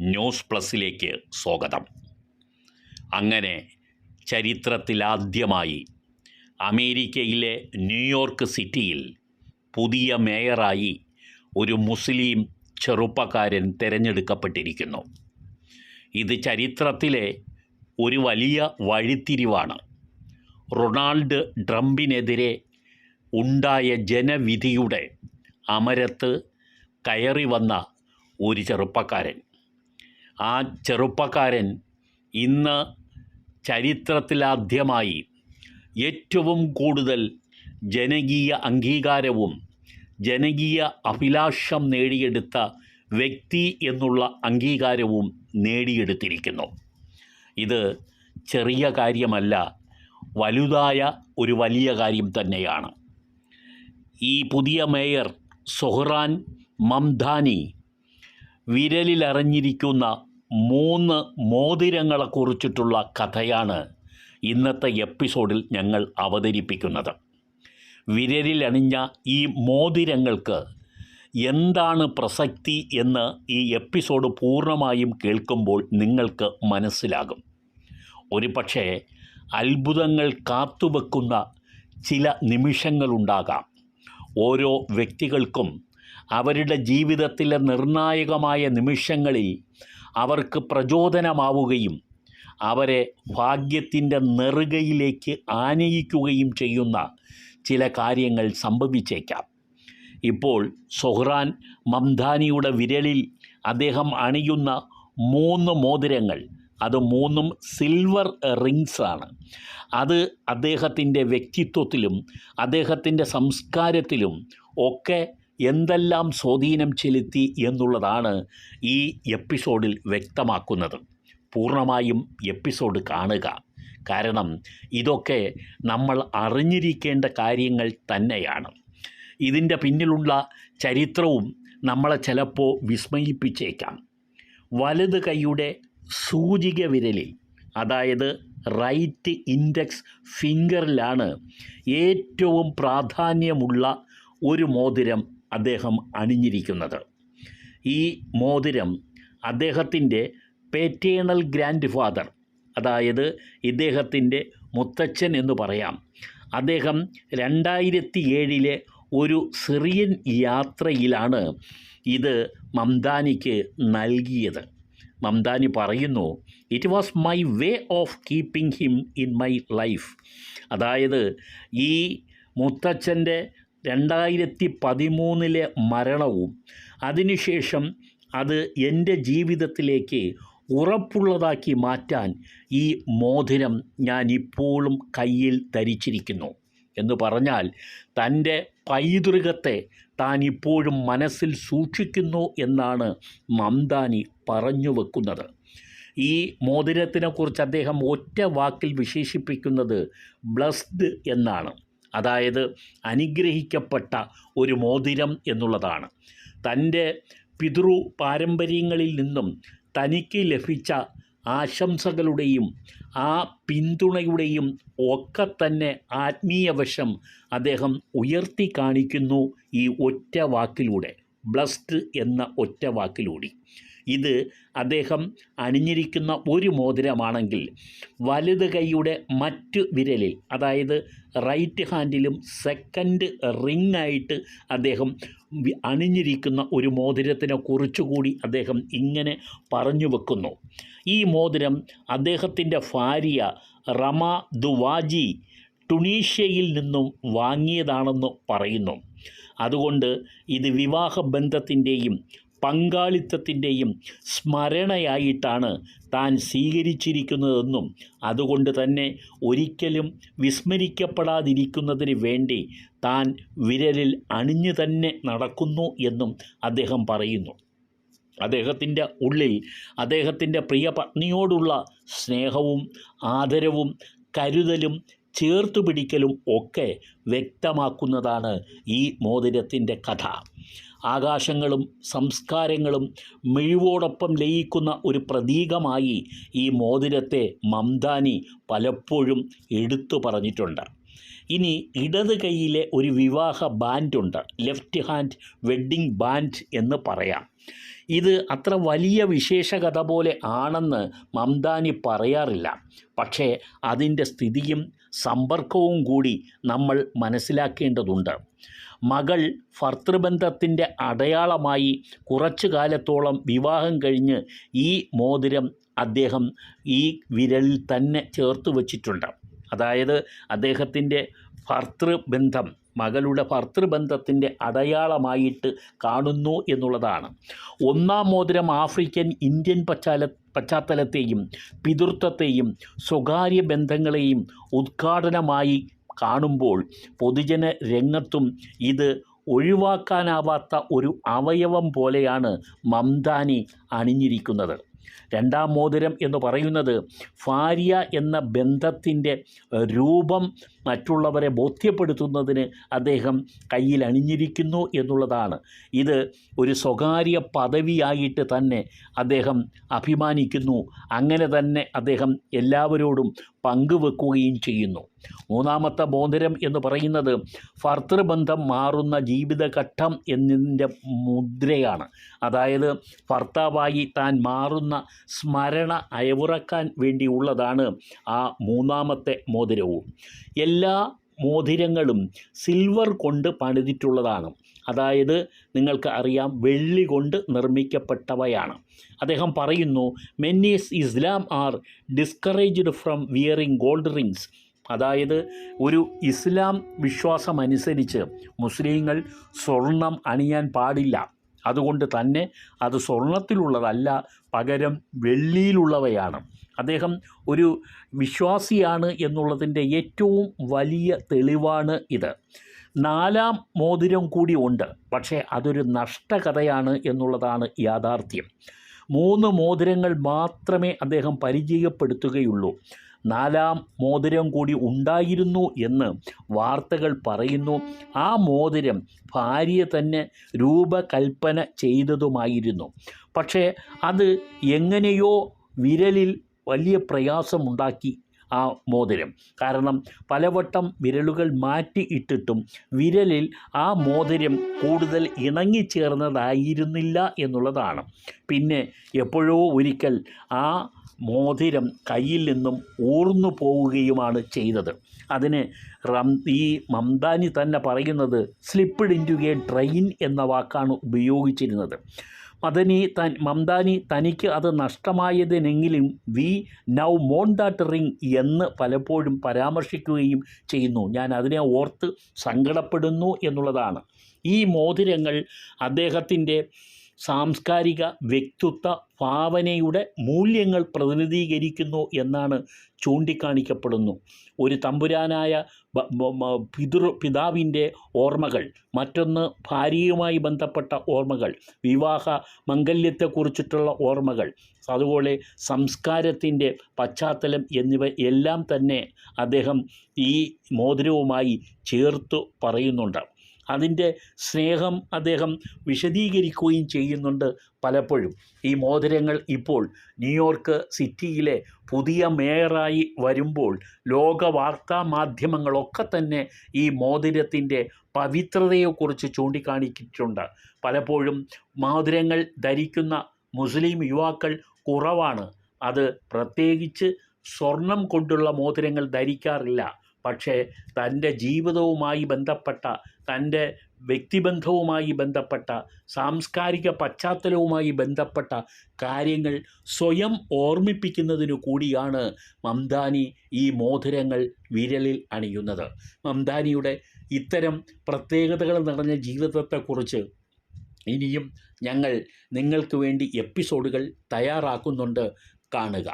News പ്ലസിലേക്ക് സ്വാഗതം. അങ്ങനെ ചരിത്രത്തിലാദ്യമായി അമേരിക്കയിലെ ന്യൂയോർക്ക് സിറ്റിയിൽ പുതിയ മേയറായി ഒരു മുസ്ലിം ചെറുപ്പക്കാരൻ തിരഞ്ഞെടുക്കപ്പെട്ടിരിക്കുന്നു. ഇത് ചരിത്രത്തിലെ ഒരു വലിയ വഴിത്തിരിവാണ്. റൊണാൾഡ് ട്രംപിനെതിരെ ഉണ്ടായ ജനവിധിയുടെ അമരത്ത് കയറി വന്ന ഒരു ചെറുപ്പക്കാരൻ. ആ ചെറുപ്പക്കാരൻ ഇന്ന് ചരിത്രത്തിലാദ്യമായി ഏറ്റവും കൂടുതൽ ജനകീയ അംഗീകാരവും ജനകീയ അഭിലാഷം നേടിയെടുത്ത വ്യക്തി എന്നുള്ള അംഗീകാരവും നേടിയെടുത്തിരിക്കുന്നു. ഇത് ചെറിയ കാര്യമല്ല വലുതായ ഒരു വലിയ കാര്യം തന്നെയാണ്. ഈ പുതിയ മേയർ സൊഹ്റാൻ മംധാനി വിരലിലറിഞ്ഞിരിക്കുന്ന മൂന്ന് മോതിരങ്ങളെക്കുറിച്ചിട്ടുള്ള കഥയാണ് ഇന്നത്തെ എപ്പിസോഡിൽ ഞങ്ങൾ അവതരിപ്പിക്കുന്നത്. വിരലിലണിഞ്ഞ ഈ മോതിരങ്ങൾക്ക് എന്താണ് പ്രസക്തി എന്ന് ഈ എപ്പിസോഡ് പൂർണമായും കേൾക്കുമ്പോൾ നിങ്ങൾക്ക് മനസ്സിലാകും. ഒരു പക്ഷേ അത്ഭുതങ്ങൾ കാത്തുവെക്കുന്ന ചില നിമിഷങ്ങളുണ്ടാകാം. ഓരോ വ്യക്തികൾക്കും അവരുടെ ജീവിതത്തിലെ നിർണായകമായ നിമിഷങ്ങളിൽ അവർക്ക് പ്രചോദനമാവുകയും അവരെ ഭാഗ്യത്തിന്റെ നെറുകയിലേക്ക് ആനയിക്കുകയും ചെയ്യുന്ന ചില കാര്യങ്ങൾ സംഭവിച്ചേക്കാം. ഇപ്പോൾ സൊഹ്റാൻ മംധാനിയുടെ വിരലിൽ അദ്ദേഹം അണിയുന്ന മൂന്ന് മോതിരങ്ങൾ അത് മൂന്നും സിൽവർ റിങ്സ് ആണ് അത് അദ്ദേഹത്തിന്റെ വ്യക്തിത്വത്തിലും അദ്ദേഹത്തിന്റെ സംസ്കാരത്തിലും ഒക്കെ എന്തെല്ലാം സ്വാധീനം ചെലുത്തി എന്നുള്ളതാണ് ഈ എപ്പിസോഡിൽ വ്യക്തമാക്കുന്നത്. പൂർണമായും എപ്പിസോഡ് കാണുക. കാരണം ഇതൊക്കെ നമ്മൾ അറിഞ്ഞിരിക്കേണ്ട കാര്യങ്ങൾ തന്നെയാണ്. ഇതിന്റെ പിന്നിലുള്ള ചരിത്രവും നമ്മളെ ചിലപ്പോൾ വിസ്മയിപ്പിച്ചേക്കാം. വലത് കൈയുടെ സൂചിക വിരലിൽ അതായത് റൈറ്റ് ഇൻഡെക്സ് ഫിംഗറിലാണ് ഏറ്റവും പ്രാധാന്യമുള്ള ഒരു മോതിരം അദ്ദേഹം അണിഞ്ഞിരിക്കുന്നത്. ഈ മോതിരം അദ്ദേഹത്തിന്റെ പേറ്റേണൽ ഗ്രാൻഡ് ഫാദർ അതായത് ഇദ്ദേഹത്തിന്റെ മുത്തച്ഛൻ എന്ന് പറയാം. അദ്ദേഹം രണ്ടായിരത്തി ഏഴിലെ ഒരു സിറിയൻ യാത്രയിലാണ് ഇത് മംദാനിക്ക് നൽകിയത്. മംദാനി പറയുന്നു it was my way of keeping him in my life അതായത് ഈ മുത്തച്ഛന്റെ രണ്ടായിരത്തി പതിമൂന്നിലെ മരണവും അതിനുശേഷം അത് എന്റെ ജീവിതത്തിലേക്ക് ഉറപ്പുള്ളതാക്കി മാറ്റാൻ ഈ മോതിരം ഞാൻ ഇപ്പോഴും കയ്യിൽ ധരിച്ചിരിക്കുന്നു. എന്ന് പറഞ്ഞാൽ തന്റെ പൈതൃകത്തെ താൻ ഇപ്പോഴും മനസ്സിൽ സൂക്ഷിക്കുന്നു എന്നാണ് മംദാനി പറഞ്ഞു വെക്കുന്നത്. ഈ മോതിരത്തിനെക്കുറിച്ച് അദ്ദേഹം ഒറ്റ വാക്കിൽ വിശേഷിപ്പിക്കുന്നത് ബ്ലസ്ഡ് എന്നാണ്. അതായത് അനുഗ്രഹിക്കപ്പെട്ട ഒരു മോതിരം എന്നുള്ളതാണ്. തന്റെ പിതൃ പാരമ്പര്യങ്ങളിൽ നിന്നും തനിക്ക് ലഭിച്ച ആശംസകളുടെയും ആ പിന്തുണയുടെയും ഒക്കെ തന്നെ ആത്മീയവശം അദ്ദേഹം ഉയർത്തി കാണിക്കുന്നു ഈ ഒറ്റ വാക്കിലൂടെ ബ്ലസ്ഡ് എന്ന ഒറ്റ വാക്കിലൂടെ ഇത് അദ്ദേഹം അണിഞ്ഞിരിക്കുന്ന ഒരു മോതിരമാണെങ്കിൽ വലത് കൈയുടെ മറ്റു വിരലിൽ അതായത് റൈറ്റ് ഹാൻഡിലും സെക്കൻഡ് റിംഗ് ആയിട്ട് അദ്ദേഹം അണിഞ്ഞിരിക്കുന്ന ഒരു മോതിരത്തിനെ കുറിച്ചുകൂടി അദ്ദേഹം ഇങ്ങനെ പറഞ്ഞു വെക്കുന്നു. ഈ മോതിരം അദ്ദേഹത്തിന്റെ ഭാര്യ റമ ദുവാജി ടുണീഷ്യയിൽ നിന്നും വാങ്ങിയതാണെന്ന് പറയുന്നു. അതുകൊണ്ട് ഇത് വിവാഹ ബന്ധത്തിന്റെയും പങ്കാളിത്തത്തിന്റെയും സ്മരണയായിട്ടാണ് താൻ സ്വീകരിച്ചിരിക്കുന്നതെന്നും അതുകൊണ്ട് തന്നെ ഒരിക്കലും വിസ്മരിക്കപ്പെടാതിരിക്കുന്നതിന് വേണ്ടി താൻ വിരലിൽ അണിഞ്ഞു തന്നെ നടക്കുന്നു എന്നും അദ്ദേഹം പറയുന്നു. അദ്ദേഹത്തിന്റെ ഉള്ളിൽ അദ്ദേഹത്തിന്റെ പ്രിയ പത്നിയോടുള്ള സ്നേഹവും ആദരവും കരുതലും ചേർത്തു പിടിക്കലും ഒക്കെ വ്യക്തമാക്കുന്നതാണ് ഈ മോതിരത്തിന്റെ കഥ. ആകാശങ്ങളും സംസ്കാരങ്ങളും മിഴിവോടൊപ്പം ലയിക്കുന്ന ഒരു പ്രതീകമായി ഈ മോതിരത്തെ മംദാനി പലപ്പോഴും എടുത്തു പറഞ്ഞിട്ടുണ്ട്. ഇനി ഇടത് കൈയിലെ ഒരു വിവാഹ ബാൻഡുണ്ട്. ലെഫ്റ്റ് ഹാൻഡ് വെഡ്ഡിംഗ് ബാൻഡ് എന്ന് പറയാം. ഇത് അത്ര വലിയ വിശേഷകഥ പോലെ ആണെന്ന് മംദാനി പറയാറില്ല. പക്ഷേ അതിന്റെ സ്ഥിതിയും സമ്പർക്കവും കൂടി നമ്മൾ മനസ്സിലാക്കേണ്ടതുണ്ട്. മകൾ ഭർത്തൃബന്ധത്തിന്റെ അടയാളമായി കുറച്ചു കാലത്തോളം വിവാഹം കഴിഞ്ഞ് ഈ മോതിരം അദ്ദേഹം ഈ വിരലിൽ തന്നെ ചേർത്ത് വച്ചിട്ടുണ്ട്. അതായത് അദ്ദേഹത്തിന്റെ ഭർത്തൃബന്ധം മകളുടെ ഭർത്തൃബന്ധത്തിന്റെ അടയാളമായിട്ട് കാണുന്നു എന്നുള്ളതാണ്. ഒന്നാം മോതിരം ആഫ്രിക്കൻ ഇന്ത്യൻ പശ്ചാല പശ്ചാത്തലത്തെയും പിതൃത്വത്തെയും സ്വകാര്യ ബന്ധങ്ങളെയും ഉദ്ഘാടനമായി കാണുമ്പോൾ പൊതുജന രംഗത്തും ഇത് ഒഴിവാക്കാനാവാത്ത ഒരു അവയവം പോലെയാണ് മംദാനി അണിഞ്ഞിരിക്കുന്നത്. രണ്ടാം മോതിരം എന്ന് പറയുന്നത് ഭാര്യ എന്ന ബന്ധത്തിന്റെ രൂപം മറ്റുള്ളവരെ ബോധ്യപ്പെടുത്തുന്നതിന് അദ്ദേഹം കയ്യിൽ അണിഞ്ഞിരിക്കുന്നു എന്നുള്ളതാണ്. ഇത് ഒരു സ്വകാര്യ പദവിയായിട്ട് തന്നെ അദ്ദേഹം അഭിമാനിക്കുന്നു. അങ്ങനെ തന്നെ അദ്ദേഹം എല്ലാവരോടും പങ്കുവെക്കുകയും ചെയ്യുന്നു. മൂന്നാമത്തെ മോതിരം എന്ന് പറയുന്നത് ഭർത്തൃബന്ധം മാറുന്ന ജീവിതഘട്ടം എന്നതിന്റെ മുദ്രയാണ്. അതായത് ഭർത്താവായി താൻ മാറുന്ന സ്മരണ അയവുറക്കാൻ വേണ്ടിയുള്ളതാണ് ആ മൂന്നാമത്തെ മോതിരവും. എല്ലാ മോതിരങ്ങളും സിൽവർ കൊണ്ട് പണിതിട്ടുള്ളതാണ്. അതായത് നിങ്ങൾക്ക് അറിയാം വെള്ളി കൊണ്ട് നിർമ്മിക്കപ്പെട്ടവയാണ്. അദ്ദേഹം പറയുന്നു men in Islam are discouraged from wearing gold rings അതായത് ഒരു ഇസ്ലാം വിശ്വാസമനുസരിച്ച് മുസ്ലിങ്ങൾ സ്വർണം അണിയാൻ പാടില്ല. അതുകൊണ്ട് തന്നെ അത് സ്വർണത്തിലുള്ളതല്ല പകരം വെള്ളിയിലുള്ളവയാണ്. അദ്ദേഹം ഒരു വിശ്വാസിയാണ് എന്നുള്ളതിന്റെ ഏറ്റവും വലിയ തെളിവാണ് ഇത്. നാലാം മോതിരം കൂടി ഉണ്ട് പക്ഷേ അതൊരു നഷ്ടകഥയാണ് എന്നുള്ളതാണ് യാഥാർത്ഥ്യം. മൂന്ന് മോതിരങ്ങൾ മാത്രമേ അദ്ദേഹം പരിചയപ്പെടുത്തുകയുള്ളൂ. നാലാം മോതിരം കൂടി ഉണ്ടായിരുന്നു എന്ന് വാർത്തകൾ പറയുന്നു. ആ മോതിരം ഭാര്യ തന്നെ രൂപകൽപ്പന ചെയ്തതുമായിരുന്നു. പക്ഷേ അത് എങ്ങനെയോ വിരലിൽ വലിയ പ്രയാസമുണ്ടാക്കി ആ മോതിരം. കാരണം പലവട്ടം വിരലുകൾ മാറ്റി ഇട്ടിട്ടും വിരലിൽ ആ മോതിരം കൂടുതൽ ഇണങ്ങിച്ചേർന്നതായിരുന്നില്ല എന്നുള്ളതാണ്. പിന്നെ എപ്പോഴോ ഒരിക്കൽ ആ മോതിരം കയ്യിൽ നിന്നും ഊർന്നു പോവുകയുമാണ് ചെയ്തത്. അതിന് റം ഈ മംദാനി തന്നെ പറയുന്നത് slipped into a train എന്ന വാക്കാണ് ഉപയോഗിച്ചിരുന്നത്. മദനി തൻ മംദാനി തനിക്ക് അത് നഷ്ടമായതിനെങ്കിലും വി നൗ മോൺ ദാറ്റ് റിങ് എന്ന് പലപ്പോഴും പരാമർശിക്കുകയും ചെയ്യുന്നു. ഞാൻ അതിനെ ഓർത്ത് സങ്കടപ്പെടുന്നു എന്നുള്ളതാണ്. ഈ മോതിരങ്ങൾ അദ്ദേഹത്തിന്റെ സാംസ്കാരിക വ്യക്തിത്വ ഭാവനയുടെ മൂല്യങ്ങൾ പ്രതിനിധീകരിക്കുന്നു എന്നാണ് ചൂണ്ടിക്കാണിക്കപ്പെടുന്നു. ഒരു തമ്പുരാനായ പിതൃ പിതാവിന്റെ ഓർമ്മകൾ മറ്റൊന്ന് ഭാര്യയുമായി ബന്ധപ്പെട്ട ഓർമ്മകൾ വിവാഹ മംഗല്യത്തെക്കുറിച്ചിട്ടുള്ള ഓർമ്മകൾ അതുപോലെ സംസ്കാരത്തിന്റെ പശ്ചാത്തലം എന്നിവ എല്ലാം തന്നെ അദ്ദേഹം ഈ മോതിരവുമായി ചേർത്ത് പറയുന്നുണ്ട്. അതിന്റെ സ്നേഹം അദ്ദേഹം വിശദീകരിക്കുകയും ചെയ്യുന്നുണ്ട് പലപ്പോഴും. ഈ മോതിരങ്ങൾ ഇപ്പോൾ ന്യൂയോർക്ക് സിറ്റിയിലെ പുതിയ മേയറായി വരുമ്പോൾ ലോക വാർത്താ മാധ്യമങ്ങളൊക്കെ തന്നെ ഈ മോതിരത്തിന്റെ പവിത്രതയെക്കുറിച്ച് ചൂണ്ടിക്കാണിച്ചിട്ടുണ്ട്. പലപ്പോഴും മോതിരങ്ങൾ ധരിക്കുന്ന മുസ്ലിം യുവാക്കൾ കുറവാണ്. അത് പ്രത്യേകിച്ച് സ്വർണം കൊണ്ടുള്ള മോതിരങ്ങൾ ധരിക്കാറില്ല. പക്ഷേ തന്റെ ജീവിതവുമായി ബന്ധപ്പെട്ട തന്റെ വ്യക്തിബന്ധവുമായി ബന്ധപ്പെട്ട സാംസ്കാരിക പശ്ചാത്തലവുമായി ബന്ധപ്പെട്ട കാര്യങ്ങൾ സ്വയം ഓർമ്മിപ്പിക്കുന്നതിനു കൂടിയാണ് മംദാനി ഈ മോതിരങ്ങൾ വിരലിൽ അണിയുന്നത്. മംദാനിയുടെ ഇത്തരം പ്രത്യേകതകൾ നിറഞ്ഞ ജീവിതത്തെക്കുറിച്ച് ഇനിയും ഞങ്ങൾ നിങ്ങൾക്ക് വേണ്ടി എപ്പിസോഡുകൾ തയ്യാറാക്കുന്നുണ്ട് കാണുക.